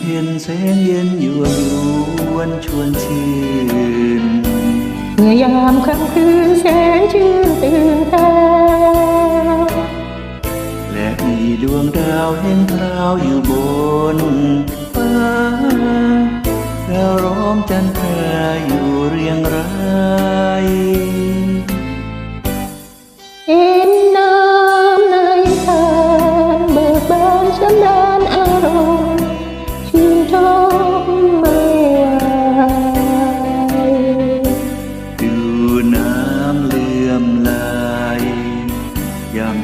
พ็ญแสงเย็นยั่วยวนชวนชื่นเมื่อยามค่ำคืนแสนชื่นตื่นตาและมีดวงดาวแห่งพราวอยู่บนฟ้าแล้วร้อมจันทร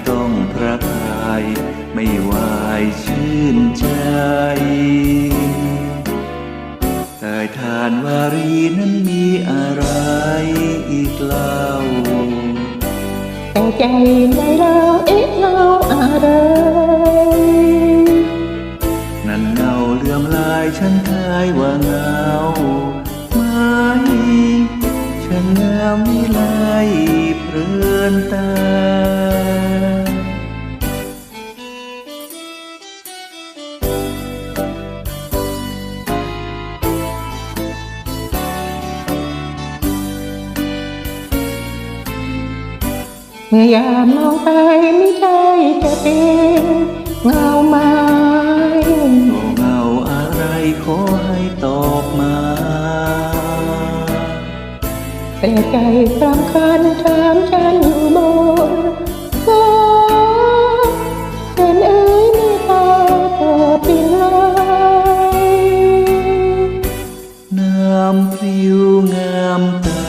ต้องพระพายไม่วายชื่นใจใต้ทานวารีนั้นมีอะไรอีกเล่าแต่ใจในเราเอ๊ะเงาอะไรนั่นเงาเลื่อมลายฉันทายว่าเงาไม่ฉันงามวิไลเพลินตา เมื่อยามมองไปไม่ใช่จะเป็นเงาไม้เงาอะไรขอให้ตอบมา แต่ใจสำคัญถามฉันอยู่บนฟ้าเป็นเอ้ยไม่ตาตอเป็นไรน้ำพริ้วงามตา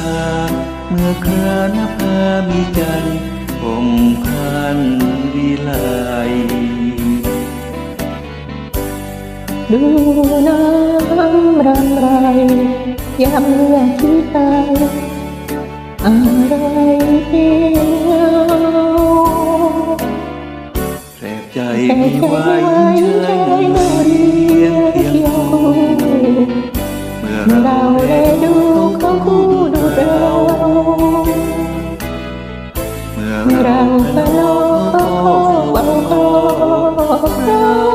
เมื่อครานภามีจันทร์คงพันวิไลดูน้ำรำไรยามเรื่องที่ตายอะไรเป็นเงาแปลกใจมีไว้ พวกเรา